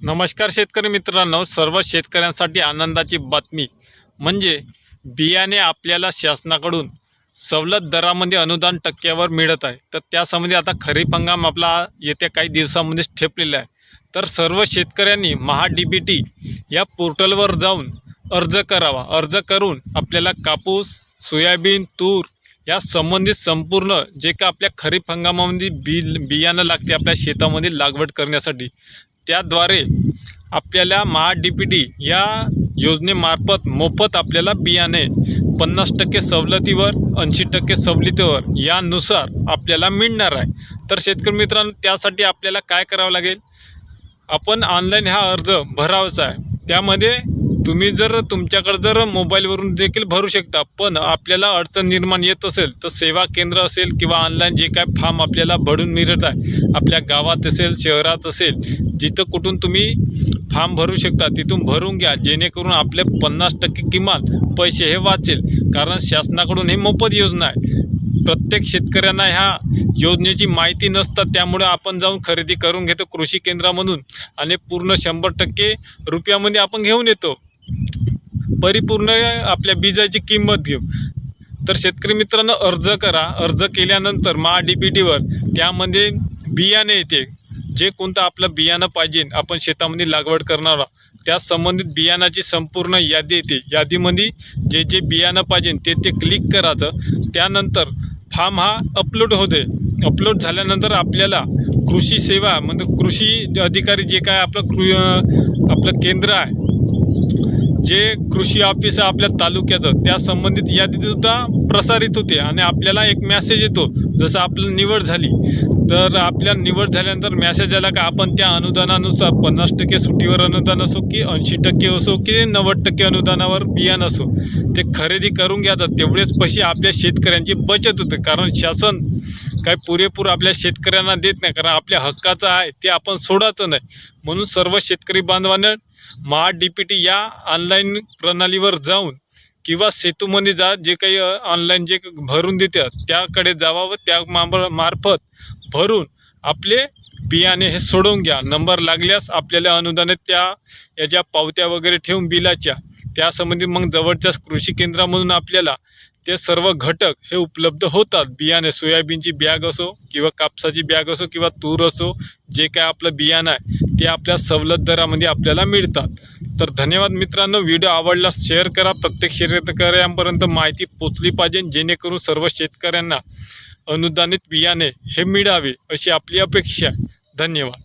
नमस्कार शेतकरी मित्रांनो सर्व शेतकऱ्यांसाठी आनंदाची बातमी म्हणजे बियाणे आपल्याला शासनाकडून सवलत दरामध्ये अनुदान टक्क्यावर मिळत आहे. तर त्यासंबंधी आता खरीप हंगाम आपला येत्या काही दिवसामध्ये ठेपलेला आहे. तर सर्व शेतकऱ्यांनी महा डी बी टी या पोर्टलवर जाऊन अर्ज करावा. अर्ज करून आपल्याला कापूस सोयाबीन तूर या संबंधित संपूर्ण जे का आपल्या खरीप हंगामामध्ये बी बियाणं लागते आपल्या शेतामध्ये लागवड करण्यासाठी. त्याद्वारे आपल्याला महा डी पी टी या योजनेमार्फत मोफत आपल्याला बियाणे पन्नास टक्के सवलतीवर ऐंशी टक्के सवलतीवर यानुसार आपल्याला मिळणार आहे. तर शेतकरी मित्रांनो त्यासाठी आपल्याला काय करावं लागेल? आपण ऑनलाईन हा अर्ज भरावाचा आहे. त्यामध्ये तुम्ही जर तुमच्याकडे जर मोबाईलवरून देखील भरू शकता पण आपल्याला अडचण निर्माण येत असेल तर सेवा केंद्र असेल किंवा ऑनलाईन जे काय फॉर्म आपल्याला भरून मिळत आहे आपल्या गावात असेल शहरात असेल जिथं कुठून तुम्ही फॉर्म भरू शकता तिथून भरून घ्या. जेणेकरून आपले पन्नास टक्के किमान पैसे हे वाचेल. कारण शासनाकडून हे मोफत योजना आहे. प्रत्येक शेतकऱ्यांना ह्या योजनेची माहिती नसतात त्यामुळे आपण जाऊन खरेदी करून घेतो कृषी केंद्रामधून. आणि पूर्ण शंभर टक्के रुपयामध्ये आपण घेऊन येतो. परिपूर्ण आपल्या बीजाची किंमत घेऊ तर शेतकरी मित्रांनो अर्ज करा. अर्ज केल्यानंतर महा डी पी टीवर त्यामध्ये बियाणे येते. जे कोणतं आपलं बियाणं पाहिजे आपण शेतामध्ये लागवड करणार आहोत. त्या संबंधित बियाणाची संपूर्ण यादी येते. यादीमध्ये जे जे बियाणं पाहिजे ते ते क्लिक करायचं. त्यानंतर फॉर्म हा अपलोड होते अपलोड झाल्यानंतर आपल्याला कृषी सेवा म्हणजे कृषी अधिकारी जे काय आपलं कृ आपलं केंद्र आहे जे कृषी ऑफिस आहे आपल्या तालुक्याचं त्या संबंधित यादीसुद्धा प्रसारित होते आणि आपल्याला एक मॅसेज येतो जसं आपलं निवड झाली. तर आपल्या निवड झाल्यानंतर मॅसेज आला का आपण त्या अनुदानानुसार पन्नास टक्के सुट्टीवर अनुदान असो की ऐंशी टक्के असो की नव्वद टक्के अनुदानावर बियाणं असो ते खरेदी करून घ्यायचं तेवढेच पैसे आपल्या शेतकऱ्यांची बचत होते. कारण शासन काही पुरेपूर आपल्या शेतकऱ्यांना देत नाही कारण आपल्या हक्काचं आहे ते आपण सोडायचं नाही. म्हणून सर्व शेतकरी बांधवांना महा डी पी टी या ऑनलाईन प्रणालीवर जाऊन किंवा सेतूमध्ये जा जे काही ऑनलाईन जे भरून देतात त्याकडे जावा व त्या मार्फत भरून आपले बियाणे हे सोडवून घ्या. नंबर लागल्यास आपल्याला अनुदानित त्या याच्या पावत्या वगैरे ठेवून बिलाच्या. त्यासंबंधी मग जवळच्याच कृषी केंद्रामधून आपल्याला ते सर्व घटक हे उपलब्ध होतात. बियाणे सोयाबीनची बॅग असो किंवा कापसाची बॅग असो किंवा तूर असो जे काय आपलं बियाणं आहे ते आपल्या सवलत दरामध्ये आपल्याला मिळतात. तर धन्यवाद मित्रांनो. व्हिडिओ आवडला शेअर करा. प्रत्येक शेतकऱ्यांपर्यंत माहिती पोचली पाहिजे जेणेकरून सर्व शेतकऱ्यांना अनुदानित बियाणे हे मिळावे अशी आपली अपेक्षा आहे. धन्यवाद.